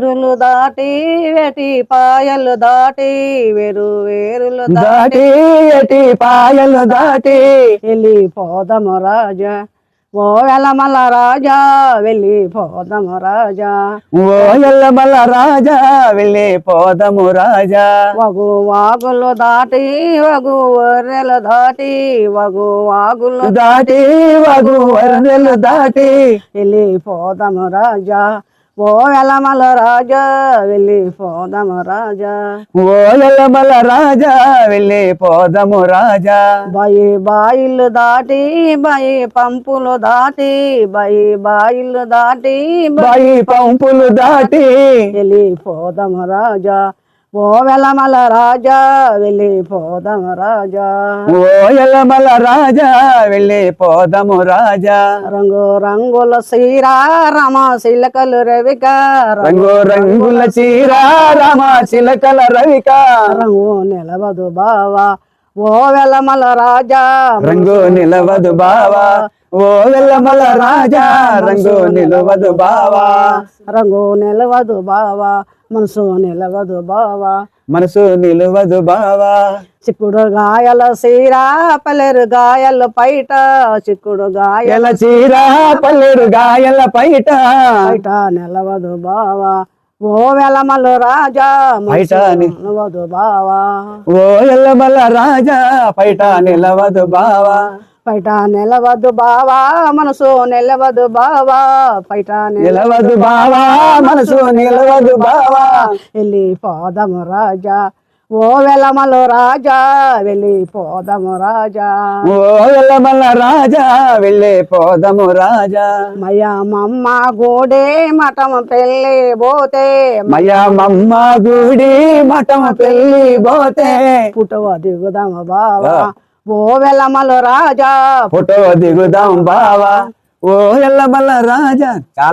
వేరులు దాటి వెటి పాయలు దాటి వేరు వేరులు దాటి. ఎటి పాయలు దాటి. వెళ్ళిపోదము రాజా. ఓ వెలమల రాజా వెళ్ళిపోదము రాజా. ఓ ఎల్లమల్ల రాజా వెళ్ళి పోదము రాజా. వగు వాగులు దాటి వగు వర్రెలు దాటి వగు వాగులు దాటి వగు వరదలు దాటి. వెళ్ళిపోదము రాజా. ఓ వెలమల రాజా వెళ్ళిపోదము రాజా. ఓ ఎల్లమల్ల రాజా వెళ్ళి పోదము రాజా. బాయి బాయిలు దాటి బాయి పంపులు దాటి బాయి బాయిలు దాటి బాయి పంపులు దాటి. వెళ్ళిపోదము రాజా. ఓ వెలమల రాజా వెళ్ళిపోదము రాజా. ఓ ఎల్లమల్ల రాజా వెళ్ళి పోదము రాజా. రంగు రంగుల సీరా రమ శిలకలు రవిక. రంగు రంగుల చీర రామ చిలకల రవిక. రంగు నిలవదు బావా ఓ వెలమల రాజా. రంగు నిలవదు బావా ఓ వెల్లమల రాజా. రంగు నిలవదు బావా. రంగు నిలవదు బావా మనసు నిలవదు బావా. మనసు నిలవదు బావా. చిక్కుడు గాయల సీరా పల్లెరు గాయల పైట చిక్కుడు గాయల చీర పల్లెడు గాయల పైట. పైట నిలవదు బావా. ఓ వెలమలు రాజా పైట నిలవదు బావా. ఓ ఎల్లమల రాజా పైట నిలవదు బావా. పైట నిలవదు బావా మనసు నిలవదు బావా. పైట నిలవదు బావా మనసు నిలవదు బావా. వెళ్ళి పోదము రాజా ఓ వెలమలు రాజా వెళ్ళి పోదము రాజా. ఓ ఎల్లమల రాజా వెళ్ళి పోదము రాజా. మయ్య మమ్మ గోడే మఠం పెళ్ళి పోతే. మయ మమ్మ గుడి మఠం పెళ్ళి పోతే. పుటవ దిగుదాము బావా. ఓ వెలమలు రాజా ఫోటో దిగుదాం బావా. ఓ ఎల్లమల్ల రాజా. చాలా